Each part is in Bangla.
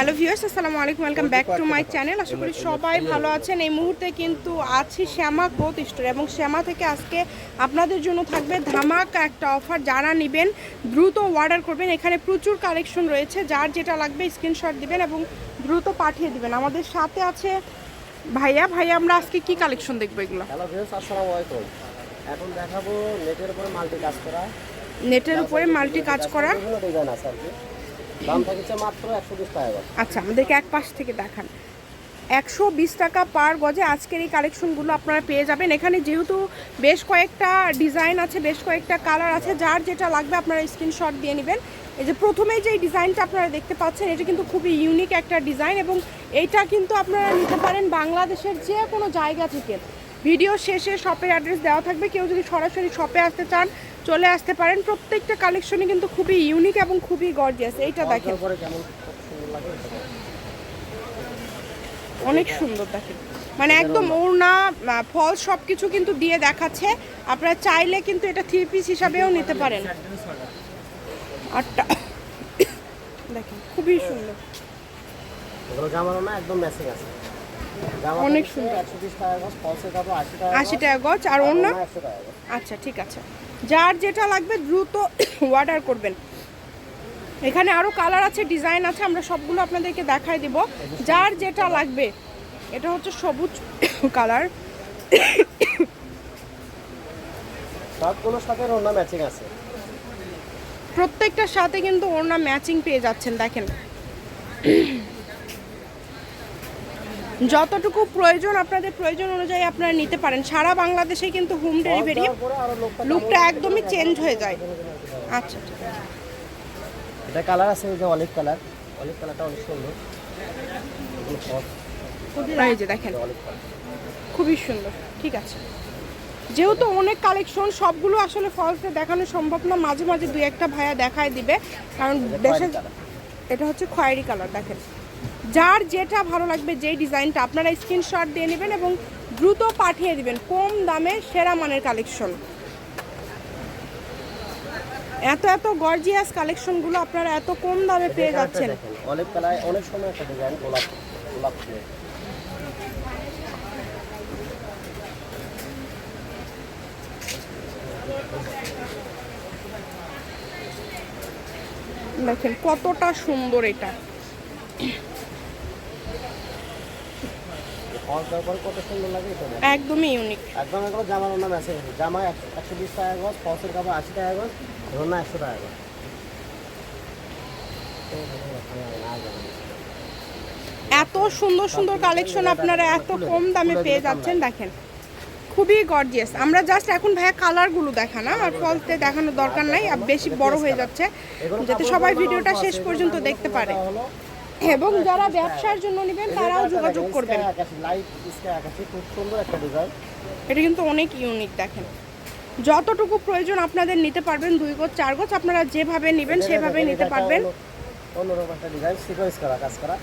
হ্যালো ভিউয়ার্স আসসালামু আলাইকুম welcome back to my channel. আশা করি সবাই ভালো আছেন। এই মুহূর্তে কিন্তু আছি শ্যামা ক্লোথ স্টোর এবং শ্যামা থেকে আজকে আপনাদের জন্য থাকবে ধামাকা একটা অফার। যারা নেবেন দ্রুত অর্ডার করবেন। এখানে প্রচুর কালেকশন রয়েছে। যার যেটা লাগবে স্ক্রিনশট দিবেন এবং দ্রুত পাঠিয়ে দিবেন। আমাদের সাথে আছে ভাইয়া। ভাইয়া আমরা আজকে কি কালেকশন দেখব এগুলো? হ্যালো ভিউস আসসালামু আলাইকুম। এখন দেখাবো নেটের উপরে মাল্টি কাজ করা। নেটের উপরে মাল্টি কাজ করা। ডিজাইন আছে আচ্ছা আমাদেরকে এক পাশ থেকে দেখান। একশো বিশ টাকা পার গজে আজকের এই কালেকশনগুলো আপনারা পেয়ে যাবেন। এখানে যেহেতু বেশ কয়েকটা ডিজাইন আছে, বেশ কয়েকটা কালার আছে, যার যেটা লাগবে আপনারা স্ক্রিনশট দিয়ে নেবেন। এই যে প্রথমে যে ডিজাইনটা আপনারা দেখতে পাচ্ছেন, এটা কিন্তু খুবই ইউনিক একটা ডিজাইন এবং এইটা কিন্তু আপনারা নিতে পারেন বাংলাদেশের যে কোনো জায়গা থেকে। ভিডিও শেষে শপের অ্যাড্রেস দেওয়া থাকবে। কেউ যদি সরাসরি শপে আসতে চান চলে আসতে পারেন। প্রত্যেকটা কালেকশনই কিন্তু খুবই ইউনিক এবং খুবই গর্জিয়াস এইটা দেখেন। অনেক সুন্দর দেখেন। মানে একদম ওড়না ফল সব কিছু কিন্তু দিয়ে দেখাচ্ছে। আপনারা চাইলে কিন্তু এটা থ্রি পিস হিসাবেও নিতে পারেন। আটটা। দেখেন খুবই সুন্দর। এগুলো জামানো না একদম ম্যাচিং আছে। অনেক সুন্দর। আশি টাকা গজ আর অন্য? আচ্ছা ঠিক আছে। যার যেটা লাগবে দ্রুত অর্ডার করবেন। এখানে আরও কালার আছে ডিজাইন আছে আমরা সবগুলো আপনাদেরকে দেখাই দিব। যার যেটা লাগবে এটা হচ্ছে সবুজ কালার সবগুলোর সাথে অন্য ম্যাচিং আছে। প্রত্যেকটার সাথে কিন্তু ওড়না ম্যাচিং পেয়ে যাচ্ছেন দেখেন। যতটুকু প্রয়োজন আপনাদের প্রয়োজন অনুযায়ী আপনারা নিতে পারেন। সারা বাংলাদেশে কিন্তু হোম ডেলিভারি লোকটা একদমই চেঞ্জ হয়ে যায়। আচ্ছা। এটা কালার আছে যে অলিভ কালার অলিভ কালারটা অনেক সুন্দর। এই যে দেখেন খুবই সুন্দর ঠিক আছে। যেহেতু অনেক কালেকশন সবগুলো আসলে ফলসে দেখানো সম্ভব না। মাঝে মাঝে দুই একটা ভাইয়া দেখায় দিবে। কারণ দেশে এটা হচ্ছে খয়েরি কালার দেখেন। যার যেটা ভালো লাগবে যেই ডিজাইনটা আপনারা স্ক্রিনশট দিয়ে নেবেন এবং দ্রুত পাঠিয়ে দিবেন। কম দামে সেরা মানের কালেকশন এত এত গর্জিয়াস কালেকশনগুলো আপনারা এত কম দামে পেয়ে যাচ্ছেন। কালার অনেক সময় একটা ডিজাইন গোলাপ গোলাপ দেখেন কতটা সুন্দর এটা। ফলস দেওয়ার কত সুন্দর লাগে এটা একদমই ইউনিক একদম এগুলো জামার অন্য ম্যাসেজ আছে। জামা একশো বিশ টাকা গজ ফলসের কাপড় আশি টাকা গজ রোনা একশো টাকা গজ। এত সুন্দর সুন্দর কালেকশন আপনারা এত কম দামে পেয়ে যাচ্ছেন দেখেন। খুবই গর্জিয়াস আমরা জাস্ট এখন ভাইয়া কালারগুলো দেখা না আর ফলতে দেখানোর দরকার নাই আর বেশি বড় হয়ে যাচ্ছে যাতে সবাই ভিডিওটা শেষ পর্যন্ত দেখতে পারে। এবং যারা ব্যবসার জন্য নেবেন তারাও যোগাযোগ করবেন। লাইট স্কাই আকাশি খুব সুন্দর একটা ডিজাইন এটা কিন্তু অনেক ইউনিক দেখেন। যতটুকু প্রয়োজন আপনাদের নিতে পারবেন দুই গোছ চার গোছ আপনারা যেভাবে নেবেন সেভাবেই নিতে পারবেন। অন্যরকম একটা ডিজাইন সিকোয়েন্স করা কাজ করা।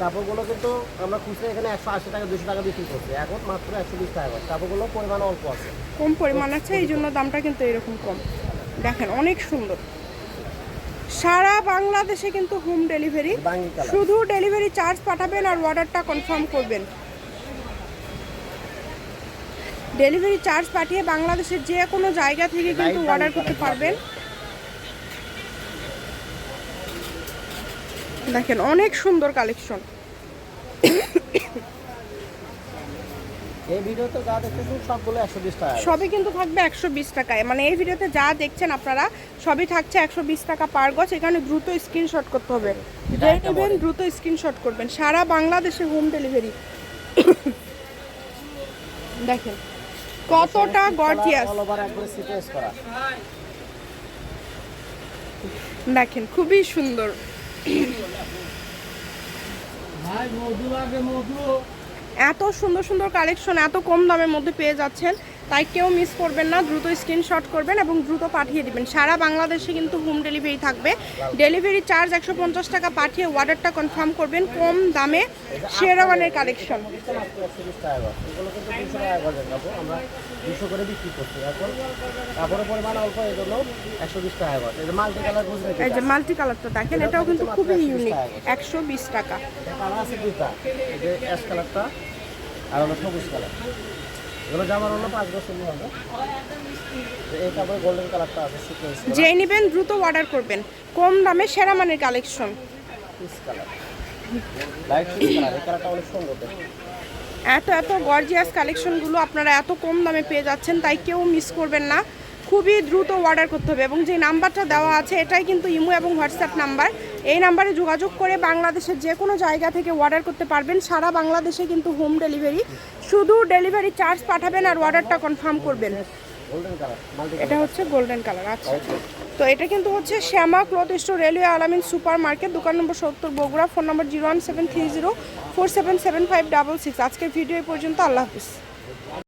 কাপড়গুলো কিন্তু আমরা খুচরো এখানে একশো আশি টাকা দুশো টাকা বিক্রি করছি। এখন মাত্র একশো বিশ টাকা করে। কাপড়গুলো পরিমাণ অল্প আছে। কম পরিমাণ আছে এই জন্য দামটা কিন্তু এরকম কম। দেখেন অনেক সুন্দর। সারা বাংলাদেশে কিন্তু হোম ডেলিভারি শুধু ডেলিভারি চার্জ পাঠাবেন আর অর্ডারটা কনফার্ম করবেন। ডেলিভারি চার্জ পাঠিয়ে বাংলাদেশের যে কোনো জায়গা থেকে কিন্তু অর্ডার করতে পারবেন। দেখেন অনেক সুন্দর কালেকশন এই ভিডিওতে যা দেখতেছেন সবগুলো একশো বিশ টাকা। সবই কিন্তু থাকবে একশো বিশ টাকায়। মানে এই ভিডিওতে যা দেখছেন আপনারা সবই থাকছে একশো বিশ টাকা পার গজ। এখানে দ্রুত স্ক্রিনশট করতে হবে। নেবেন দ্রুত স্ক্রিনশট করবেন। সারা বাংলাদেশে হোম ডেলিভারি দেখেন কতটা গর্জিয়াস অল ওভার একবারে সিকোয়েন্স করা। দেখেন খুবই সুন্দর। এত সুন্দর সুন্দর কালেকশন এত কম দামের মধ্যে পেয়ে যাচ্ছেন। তাই কেউ মিস করবেন না, দ্রুত স্ক্রিনশট করবেন এবং দ্রুত পাঠিয়ে দিবেন। সারা বাংলাদেশে কিন্তু হোম ডেলিভারি থাকবে। ডেলিভারি চার্জ একশো পঞ্চাশ টাকা পাঠিয়ে অর্ডারটা কনফার্ম করবেন কম দামে শেরওয়ানের কালেকশন মাল্টি কালার এই দেখেন, এটাও কিন্তু খুবই ইউনিক একশো বিশ টাকা। আর সবুজ কালার এগুলো জামার হলো পাঁচ বছর হবে। যে এই কাপড়ে গোল্ডেন কালারটা আছে সিকোয়েন্স যে নেবেন দ্রুত অর্ডার করবেন। কম দামে সেরা মানের collection piece colour light piece colour এই কালারটা অনেক সুন্দর এত এত গর্জিয়াস কালেকশনগুলো আপনারা এত কম দামে পেয়ে যাচ্ছেন তাই কেউ মিস করবেন না। খুবই দ্রুত অর্ডার করতে হবে এবং যে নাম্বারটা দেওয়া আছে এটাই কিন্তু ইমো এবং হোয়াটসঅ্যাপ নাম্বার এই নাম্বারে যোগাযোগ করে বাংলাদেশের যে কোনো জায়গা থেকে অর্ডার করতে পারবেন। সারা বাংলাদেশে কিন্তু হোম ডেলিভারি শুধু ডেলিভারি চার্জ পাঠাবেন আর অর্ডারটা কনফার্ম করবেন। এটা হচ্ছে গোল্ডেন কালার আচ্ছা। তো এটা কিন্তু হচ্ছে Shyama cloth store railway Alamin super market দোকান নম্বর সত্তর, Bogura phone number zero one seven three zero four seven seven five double six আজকের ভিডিও পর্যন্ত, আল্লাহ হাফিজ।